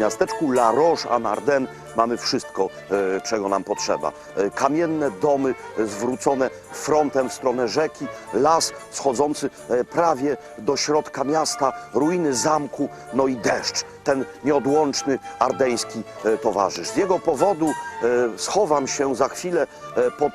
miasteczku La Roche-en-Ardenne mamy wszystko, e, czego nam potrzeba. E, Kamienne domy e, zwrócone frontem w stronę rzeki, las schodzący prawie do środka miasta, ruiny zamku, no i deszcz, ten nieodłączny ardeński towarzysz. Z jego powodu schowam się za chwilę pod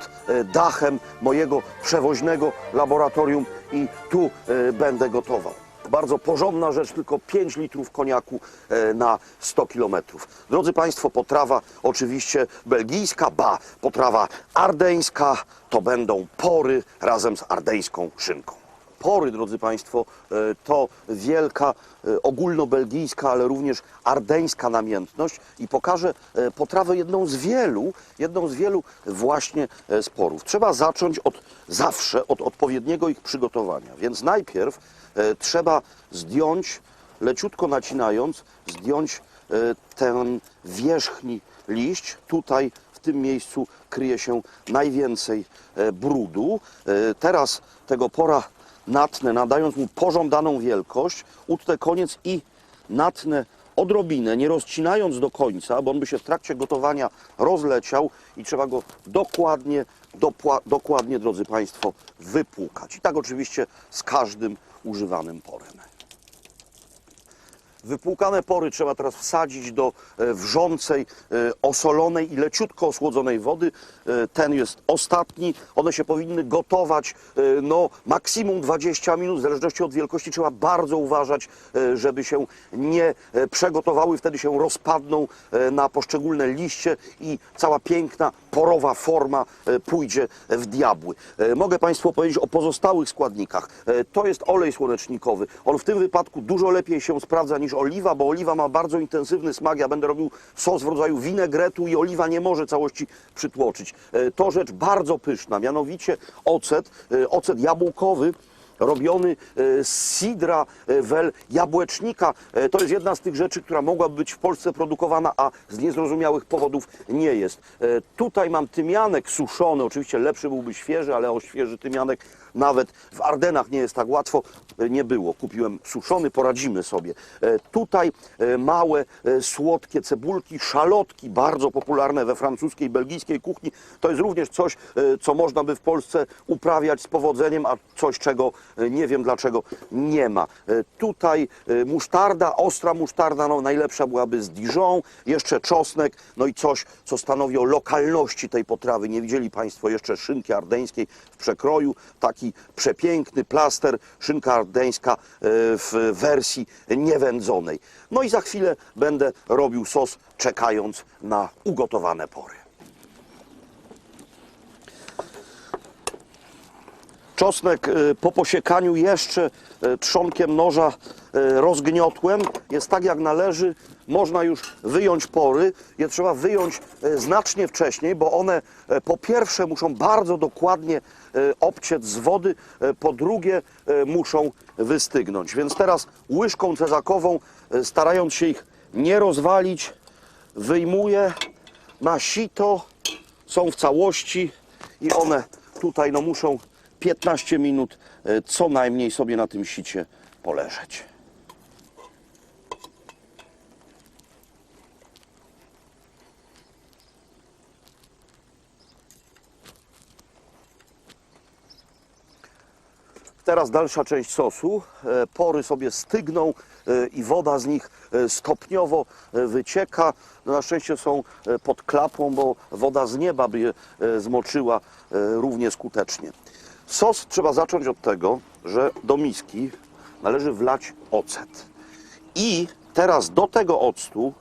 dachem mojego przewoźnego laboratorium i tu będę gotował. Bardzo porządna rzecz, tylko 5 litrów koniaku e, na 100 kilometrów. Drodzy Państwo, potrawa oczywiście belgijska, ba, potrawa ardeńska, to będą pory razem z ardeńską szynką. Pory, drodzy Państwo, e, to wielka e, ogólnobelgijska, ale również ardeńska namiętność i pokażę potrawę jedną z wielu, jedną z wielu właśnie sporów. Trzeba zacząć od zawsze od odpowiedniego ich przygotowania. Więc najpierw e, trzeba zdjąć, leciutko nacinając, zdjąć e, ten wierzchni liść. Tutaj w tym miejscu kryje się najwięcej e, brudu. Teraz tego pora natnę, nadając mu pożądaną wielkość, utnę koniec i natnę odrobinę, nie rozcinając do końca, bo on by się w trakcie gotowania rozleciał i trzeba go dokładnie, dokładnie, drodzy Państwo, wypłukać. I tak oczywiście z każdym używanym porem. Wypłukane pory trzeba teraz wsadzić do e, wrzącej, e, osolonej i leciutko osłodzonej wody. E, Ten jest ostatni. One się powinny gotować no, maksimum 20 minut. W zależności od wielkości trzeba bardzo uważać, żeby się nie przegotowały. Wtedy się rozpadną na poszczególne liście i cała piękna, porowa forma e, pójdzie w diabły. E, Mogę Państwu powiedzieć o pozostałych składnikach. E, To jest olej słonecznikowy. On w tym wypadku dużo lepiej się sprawdza niż oliwa, bo oliwa ma bardzo intensywny smak. Ja będę robił sos w rodzaju winegretu i oliwa nie może całości przytłoczyć. To rzecz bardzo pyszna, mianowicie ocet, ocet jabłkowy robiony e, z sidra e, wel jabłecznika. E, To jest jedna z tych rzeczy, która mogłaby być w Polsce produkowana, a z niezrozumiałych powodów nie jest. Tutaj mam tymianek suszony, oczywiście lepszy byłby świeży, ale o świeży tymianek nawet w Ardenach nie jest tak łatwo. Nie było. Kupiłem suszony, poradzimy sobie. E, Tutaj e, małe, e, słodkie cebulki, szalotki, bardzo popularne we francuskiej, belgijskiej kuchni. To jest również coś, co można by w Polsce uprawiać z powodzeniem, a coś, czego nie wiem dlaczego nie ma. Tutaj musztarda, ostra musztarda, no najlepsza byłaby z Dijon, jeszcze czosnek, no i coś, co stanowi o lokalności tej potrawy. Nie widzieli Państwo jeszcze szynki ardeńskiej w przekroju. Taki przepiękny plaster, szynka ardeńska e, w wersji niewędzonej. No i za chwilę będę robił sos, czekając na ugotowane pory. Czosnek y, po posiekaniu jeszcze y, trzonkiem noża y, rozgniotłem. Jest tak jak należy. Można już wyjąć pory. Je trzeba wyjąć znacznie wcześniej, bo one po pierwsze muszą bardzo dokładnie obciec z wody, po drugie muszą wystygnąć. Więc teraz łyżką cezakową, starając się ich nie rozwalić, wyjmuję na sito. Są w całości i one tutaj no, muszą 15 minut e, co najmniej sobie na tym sicie poleżeć. Teraz dalsza część sosu. E, Pory sobie stygną e, i woda z nich stopniowo wycieka. No na szczęście są pod klapą, bo woda z nieba by je zmoczyła równie skutecznie. Sos trzeba zacząć od tego, że do miski należy wlać ocet. I teraz do tego octu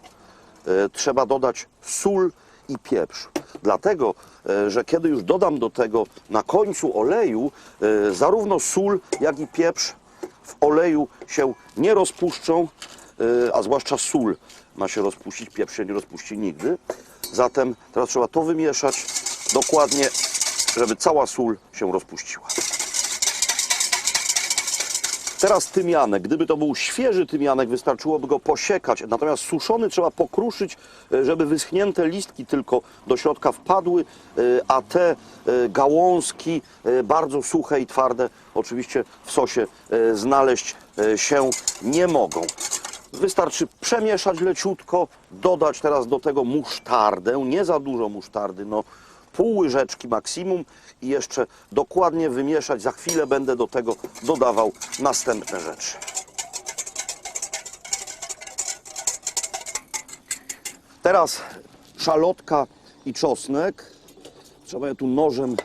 e, trzeba dodać sól i pieprz. Dlatego, e, że kiedy już dodam do tego na końcu oleju, e, zarówno sól, jak i pieprz w oleju się nie rozpuszczą, a zwłaszcza sól ma się rozpuścić, pieprz się nie rozpuści nigdy. Zatem teraz trzeba to wymieszać dokładnie, żeby cała sól się rozpuściła. Teraz tymianek. Gdyby to był świeży tymianek, wystarczyłoby go posiekać. Natomiast suszony trzeba pokruszyć, e, żeby wyschnięte listki tylko do środka wpadły, e, a te e, gałązki bardzo suche i twarde oczywiście w sosie znaleźć się nie mogą. Wystarczy przemieszać leciutko, dodać teraz do tego musztardę, nie za dużo musztardy, no pół łyżeczki maksimum i jeszcze dokładnie wymieszać. Za chwilę będę do tego dodawał następne rzeczy. Teraz szalotka i czosnek. Trzeba je tu nożem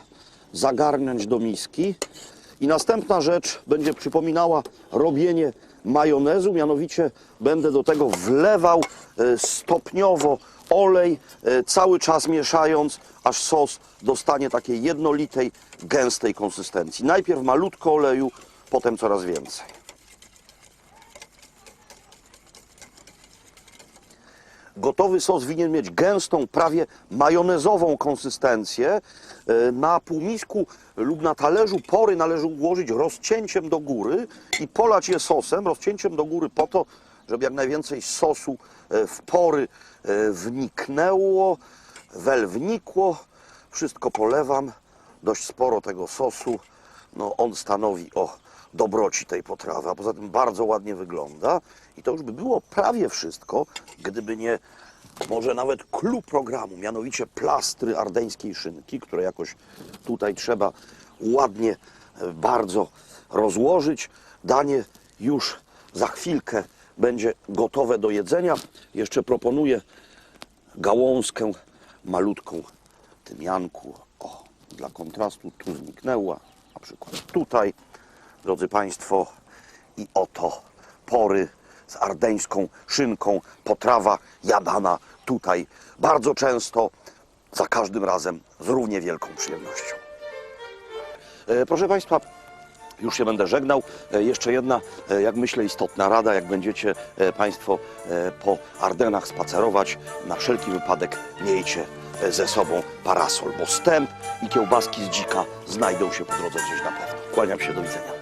zagarnąć do miski. I następna rzecz będzie przypominała robienie majonezu, mianowicie będę do tego wlewał e, stopniowo olej, e, cały czas mieszając, aż sos dostanie takiej jednolitej, gęstej konsystencji. Najpierw malutko oleju, potem coraz więcej. Gotowy sos winien mieć gęstą, prawie majonezową konsystencję. E, Na półmisku lub na talerzu pory należy ułożyć rozcięciem do góry i polać je sosem, rozcięciem do góry po to, żeby jak najwięcej sosu e, w pory e, wniknęło, wel wnikło. Wszystko polewam, dość sporo tego sosu. No, on stanowi o dobroci tej potrawy, a poza tym bardzo ładnie wygląda. I to już by było prawie wszystko, gdyby nie może nawet klub programu, mianowicie plastry ardeńskiej szynki, które jakoś tutaj trzeba ładnie e, bardzo rozłożyć. Danie już za chwilkę będzie gotowe do jedzenia. Jeszcze proponuję gałązkę malutką tymianku. O, dla kontrastu tu zniknęła, na przykład tutaj. Drodzy Państwo, i oto pory z ardeńską szynką, potrawa jadana tutaj bardzo często, za każdym razem z równie wielką przyjemnością. E, Proszę Państwa, już się będę żegnał. E, Jeszcze jedna, e, jak myślę, istotna rada, jak będziecie e, Państwo po Ardenach spacerować, na wszelki wypadek miejcie ze sobą parasol, bo stęp i kiełbaski z dzika znajdą się po drodze gdzieś na pewno. Kłaniam się, do widzenia.